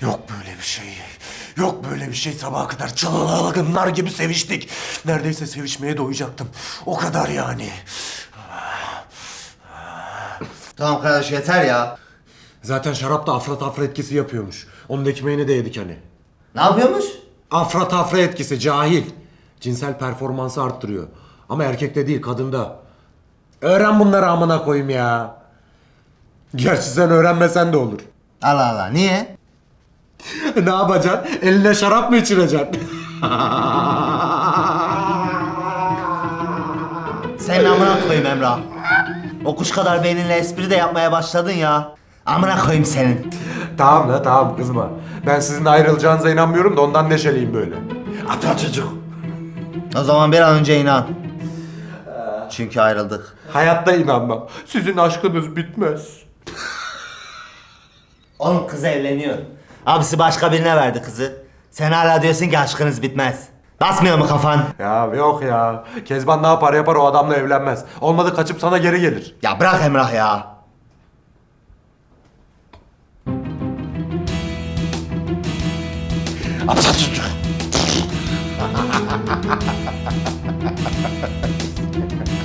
Yok böyle bir şey. Yok böyle bir şey sabaha kadar çılgınlar gibi seviştik. Neredeyse sevişmeye doyacaktım. O kadar yani. Tamam kardeş yeter ya. Zaten şarap da afra tafra etkisi yapıyormuş. Onun ekmeğini de yedik hani. Ne yapıyormuş? Afra tafra etkisi cahil. Cinsel performansı arttırıyor. Ama erkekte değil kadında. Öğren bunları amına koyayım ya. Gerçi sen öğrenmesen de olur. Allah Allah niye? ne yapacaksın? Eline şarap mı içireceksin? Senin amına koyayım Emrah. O kuş kadar beyninle espri de yapmaya başladın ya. Amına koyayım senin. tamam la tamam kızma. Ben sizin ayrılacağınıza inanmıyorum da ondan neşeliyim böyle. Ata çocuk. O zaman bir an önce inan. Çünkü ayrıldık. Hayatta inanmam. Sizin aşkınız bitmez. Oğlum kız evleniyor. Abisi başka birine verdi kızı. Sen hala diyorsun ki aşkınız bitmez. Basmıyor mu kafan? Ya yok ya. Kezban ne yapar yapar o adamla evlenmez. Olmadı kaçıp sana geri gelir. Ya bırak Emrah ya. Ata çocuk. Yeah.